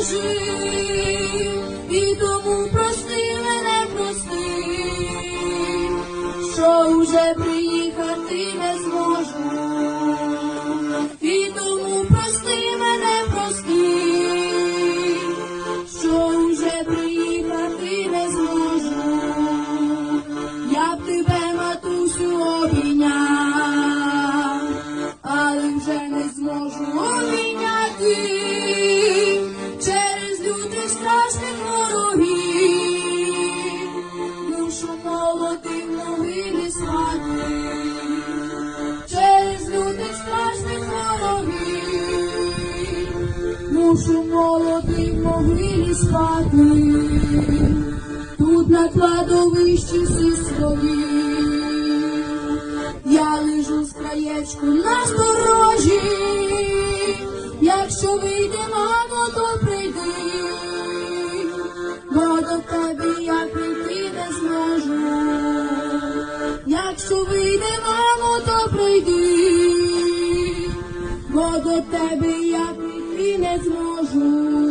жив, і тому прости мене, прости, що вже приїхати не зможу. І тому прости мене, прости, що вже приїхати не зможу. Я б тебе, матусю, обійняв, але вже не зможу обійняти Мушу молоти в могилі спати. Тут на кладовищі всі свої. Я лежу з краєчку на сторожі. Якщо вийде, мамо, то прийди. Бо до тебе я прийти не зможу. Якщо вийде, мамо, то прийди. Бо до тебе я прийти не зможу.